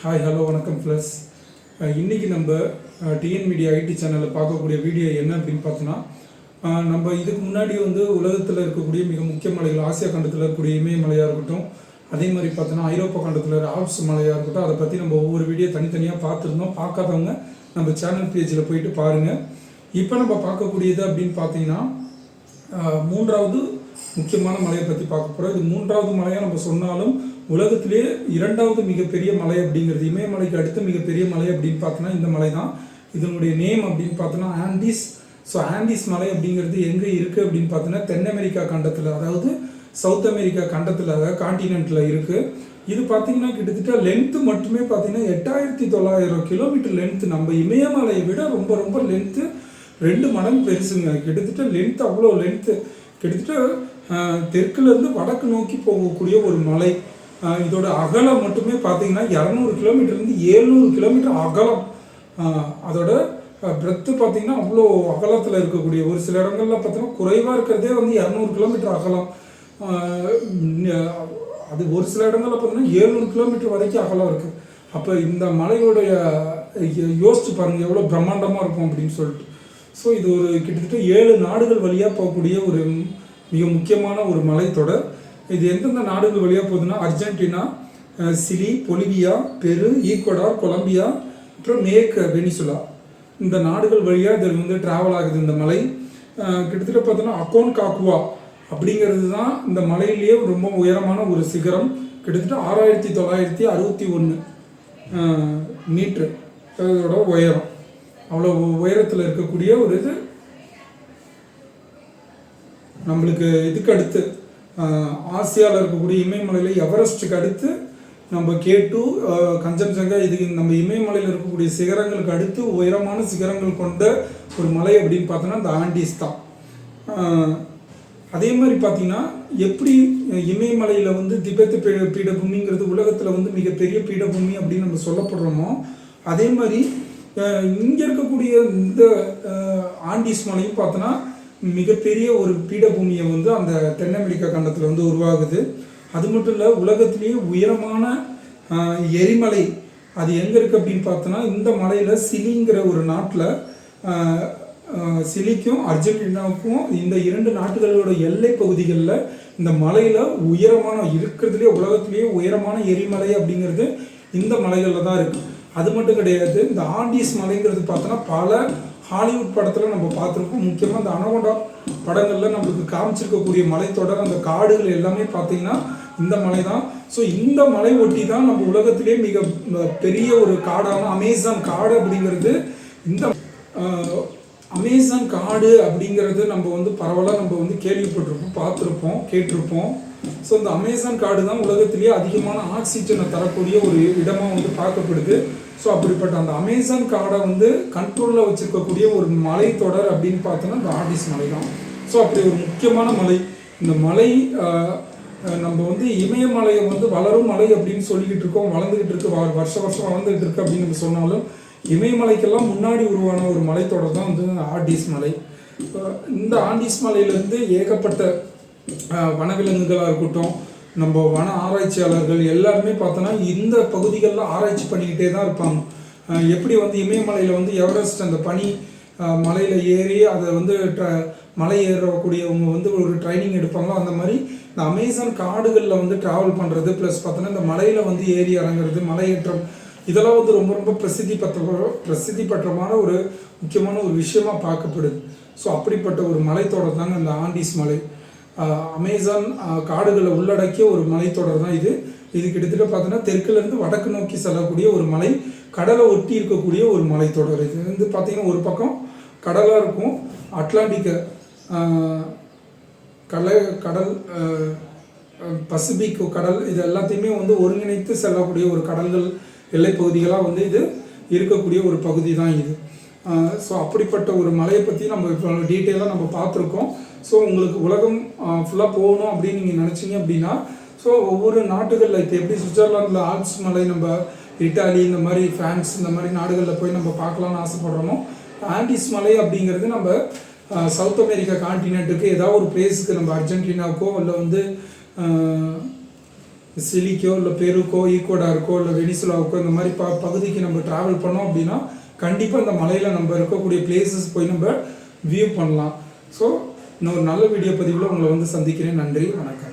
Hi hello வணக்கம் plus இன்றைக்கி நம்ம டிஎன் மீடியா ஐடி சேனலில் பார்க்கக்கூடிய வீடியோ என்ன அப்படின்னு பார்த்தோன்னா நம்ம இதுக்கு முன்னாடி வந்து உலகத்தில் இருக்கக்கூடிய மிக முக்கிய மலைகள் ஆசியா கண்டத்தில் இருக்கக்கூடிய இமயமலையாக இருக்கட்டும் அதே மாதிரி பார்த்தோன்னா ஐரோப்பா கண்டத்தில் இருக்கிற ஆல்ப்ஸ் மலையாக இருக்கட்டும் அதை பற்றி நம்ம ஒவ்வொரு வீடியோ தனித்தனியாக பார்த்துருந்தோம். பார்க்காதவங்க நம்ம சேனல் பேஜில் போயிட்டு பாருங்கள் இப்போ நம்ம பார்க்கக்கூடியது அப்படின்னு பார்த்தீங்கன்னா மூன்றாவது முக்கியமான மலையை பற்றி பார்க்க போகிறோம் இது மூன்றாவது மலையாக நம்ம சொன்னாலும் உலகத்திலே இரண்டாவது மிகப்பெரிய மலை அப்படிங்கிறது இமயமலைக்கு அடுத்த மிகப்பெரிய மலை அப்படின்னு பார்த்தோன்னா இந்த மலை தான் இதனுடைய நேம் அப்படின்னு பார்த்தோன்னா ஆண்டிஸ். ஸோ ஆண்டிஸ் மலை அப்படிங்கிறது எங்கே இருக்குது அப்படின்னு பார்த்தோன்னா தென் அமெரிக்கா கண்டத்தில் அதாவது சவுத் அமெரிக்கா கண்டத்தில் அதாவது காண்டினென்ட்டில் இருக்குது இது பார்த்தீங்கன்னா கிட்டத்தட்ட லென்த்து மட்டுமே பார்த்தீங்கன்னா எட்டாயிரத்தி தொள்ளாயிரம் கிலோமீட்டர் லென்த்து நம்ம இமயமலையை விட ரொம்ப ரொம்ப லென்த்து ரெண்டு மடங்கு பெருசுங்க. கிட்டத்தட்ட லென்த் அவ்வளோ லென்த்து கிட்டத்தட்ட தெற்குலேருந்து வடக்கு நோக்கி போகக்கூடிய ஒரு மலை. இதோட அகலம் மட்டுமே பார்த்தீங்கன்னா இரநூறு கிலோமீட்டர்லேருந்து ஏழ்நூறு கிலோமீட்டர் அகலம். அதோட பிரெத்து பார்த்தீங்கன்னா அவ்வளோ அகலத்தில் இருக்கக்கூடிய ஒரு சில இடங்கள்ல பார்த்தீங்கன்னா குறைவாக இருக்கிறதே வந்து இரநூறு கிலோமீட்டர் அகலம். அது ஒரு சில இடங்கள்ல பார்த்தீங்கன்னா ஏழ்நூறு கிலோமீட்டர் வரைக்கும் அகலம் இருக்குது அப்போ இந்த மலையோடைய யோ- யோசிச்சு பாருங்கள் எவ்வளோ பிரம்மாண்டமாக இருக்கும் அப்படின்னு சொல்லிட்டு. ஸோ இது ஒரு கிட்டத்தட்ட ஏழு நாடுகள் வழியாக போகக்கூடிய ஒரு மிக முக்கியமான ஒரு மலைத்தொடர். இது எந்தெந்த நாடுகள் வழியாக போகுதுன்னா Argentina Chile Bolivia Peru Ecuador Colombia அப்புறம் மேக் வெனிசுலா. இந்த நாடுகள் வழியாக இது வந்து டிராவல் ஆகுது இந்த மலை. கிட்டத்தட்ட பார்த்தோன்னா அக்கோன் காக்குவா அப்படிங்கிறது தான் இந்த மலையிலேயே ரொம்ப உயரமான ஒரு சிகரம். கிட்டத்தட்ட ஆறாயிரத்தி தொள்ளாயிரத்தி அறுபத்தி ஒன்று மீட்ரு. இதோட உயரம். அவ்வளோ உயரத்தில் இருக்கக்கூடிய ஒரு இது. நம்மளுக்கு இதுக்கு அடுத்து ஆசியாவில் இருக்கக்கூடிய இமயமலையில் எவரெஸ்ட்டுக்கு அடுத்து நம்ம கே டூ கஞ்சன்ஜங்கா இது நம்ம இமயமலையில் இருக்கக்கூடிய சிகரங்களுக்கு அடுத்து உயரமான சிகரங்கள் கொண்ட ஒரு மலை அப்படின்னு பார்த்தோன்னா இந்த ஆண்டிஸ் தான். அதே மாதிரி பார்த்தீங்கன்னா எப்படி இமயமலையில் வந்து திபெத் பீட பீடபூமிங்கிறது உலகத்தில் வந்து மிகப்பெரிய பீடபூமி அப்படின்னு நம்ம சொல்லப்படுறோமோ அதே மாதிரி இங்கே இருக்கக்கூடிய இந்த ஆண்டிஸ் மலையும் பார்த்தோன்னா மிகப்பெரிய ஒரு பீடபூமியை வந்து அந்த தென் அமெரிக்கா கண்டத்தில் வந்து உருவாகுது. அது மட்டும் இல்லை உலகத்திலேயே உயரமான எரிமலை அது எங்கே இருக்குது அப்படின்னு பார்த்தோன்னா இந்த மலையில் சிலிங்கிற ஒரு நாட்டில் சிலிக்கும் அர்ஜென்டினாவுக்கும் இந்த இரண்டு நாட்டுகளோட எல்லை பகுதிகளில் இந்த மலையில் உயரமான இருக்கிறதுலே உலகத்திலேயே உயரமான எரிமலை அப்படிங்கிறது இந்த மலைகளில் தான் இருக்குது அது மட்டும் கிடையாது இந்த ஆண்டிஸ் மலைங்கிறது பார்த்தோன்னா பல ஹாலிவுட் படத்தில் நம்ம பார்த்துருப்போம் முக்கியமாக இந்த அனகொண்டா படங்களில் நம்மளுக்கு காமிச்சிருக்கக்கூடிய மலைத்தொடர் அந்த காடுகள் எல்லாமே பார்த்தீங்கன்னா இந்த மலை தான் ஸோ இந்த மலை ஒட்டி தான் நம்ம உலகத்திலே மிக பெரிய ஒரு காடான அமேசான் காடு அப்படிங்கிறது. இந்த அமேசான் காடு அப்படிங்கிறது நம்ம வந்து பரவலாக நம்ம வந்து கேள்விப்பட்டிருப்போம் பார்த்துருப்போம் கேட்டிருப்போம். ஸோ இந்த அமேசான் காடு தான் உலகத்திலேயே அதிகமான ஆக்சிஜனை தரக்கூடிய ஒரு இடமாக வந்து பார்க்கப்படுது. ஸோ அப்படிப்பட்ட அந்த அமேசான் காடை வந்து கண்ட்ரோலில் வச்சிருக்கக்கூடிய ஒரு மலைத்தொடர் அப்படின்னு பார்த்தோன்னா இந்த ஆர்டிஸ் மலை தான். ஸோ அப்படி ஒரு முக்கியமான மலை. இந்த மலை ஆஹ், நம்ம வந்து இமயமலையை வந்து வளரும் மலை அப்படின்னு சொல்லிக்கிட்டு இருக்கோம். வளர்ந்துக்கிட்டு இருக்கு. வ- வருஷ வருஷம் வளர்ந்துகிட்டு இருக்கு அப்படின்னு நம்ம சொன்னாலும் இமயமலைக்கெல்லாம் முன்னாடி உருவான ஒரு மலைத்தொடர் தான் வந்து ஆண்டிஸ் மலை. இந்த ஆண்டிஸ் மலையிலேருந்து ஏகப்பட்ட வனவிலங்குகளாக இருக்கட்டும் நம்ம வன ஆராய்ச்சியாளர்கள் எல்லாருமே பார்த்தோன்னா இந்த பகுதிகளில் ஆராய்ச்சி பண்ணிக்கிட்டே தான் இருப்பாங்க. எப்படி வந்து இமயமலையில் வந்து எவரெஸ்ட் அந்த பனி மலையில் ஏறி அதை வந்து ட்ர- மலை ஏறக்கூடியவங்க வந்து ஒரு ட்ரைனிங் எடுப்பாங்களோ அந்த மாதிரி இந்த அமேசான் காடுகளில் வந்து ட்ராவல் பண்ணுறது ப்ளஸ் பார்த்தோன்னா இந்த மலையில் வந்து ஏறி இறங்குறது மலையேற்றம் இதெல்லாம் வந்து ரொம்ப ரொம்ப பிரசித்தி பெற்ற பிரசித்தி பெற்றமான ஒரு முக்கியமான ஒரு விஷயமா பார்க்கப்படுது. ஸோ அப்படிப்பட்ட ஒரு மலைத்தொடர் தாங்க இந்த ஆண்டிஸ் மலை. அமேசான் காடுகளை உள்ளடக்கிய ஒரு மலைத்தொடர் தான் இது. இது கிட்டத்தட்ட பார்த்தோன்னா தெற்குலேருந்து வடக்கு நோக்கி செல்லக்கூடிய ஒரு மலை கடலை ஒட்டி இருக்கக்கூடிய ஒரு மலைத்தொடர். இது வந்து பார்த்திங்கன்னா ஒரு பக்கம் கடலாக இருக்கும் அட்லாண்டிக்க கடலை கடல் பசிபிக் கடல் இது எல்லாத்தையுமே வந்து ஒருங்கிணைத்து செல்லக்கூடிய ஒரு கடல்கள் எல்லைப்பகுதிகளாக வந்து இது இருக்கக்கூடிய ஒரு பகுதி தான் இது. ஸோ அப்படிப்பட்ட ஒரு மலையை பற்றி நம்ம இப்போ டீட்டெயிலாக நம்ம பார்த்துருக்கோம். ஸோ உங்களுக்கு உலகம் ஃபுல்லாக போகணும் அப்படின்னு நீங்கள் நினச்சிங்க அப்படின்னா ஸோ ஒவ்வொரு நாடுகளில் இப்போ எப்படி சுவிட்சர்லாந்தில் ஆல்ப்ஸ் மலை நம்ம இட்டாலி இந்த மாதிரி ஃப்ரான்ஸ் இந்த மாதிரி நாடுகளில் போய் நம்ம பார்க்கலாம்னு ஆசைப்படுறோமோ ஆண்டிஸ் மலை அப்படிங்கிறது நம்ம சவுத் அமெரிக்கா கான்டினென்ட்டுக்கு ஏதாவது ஒரு பிளேஸுக்கு நம்ம அர்ஜென்டினாவுக்கோ இல்லை வந்து சிலிக்கோ இல்லை பெருக்கோ ஈக்குவடாருக்கோ இல்லை வெனிசுலாவுக்கோ இந்த மாதிரி ப பகுதிக்கு நம்ம ட்ராவல் பண்ணோம் அப்படின்னா கண்டிப்பாக இந்த மலையில் நம்ம இருக்கக்கூடிய பிளேசஸ் போய் நம்ம வியூ பண்ணலாம். ஸோ இன்னொரு நல்ல வீடியோ பதிவில் உங்களை வந்து சந்திக்கிறேன். நன்றி வணக்கம்.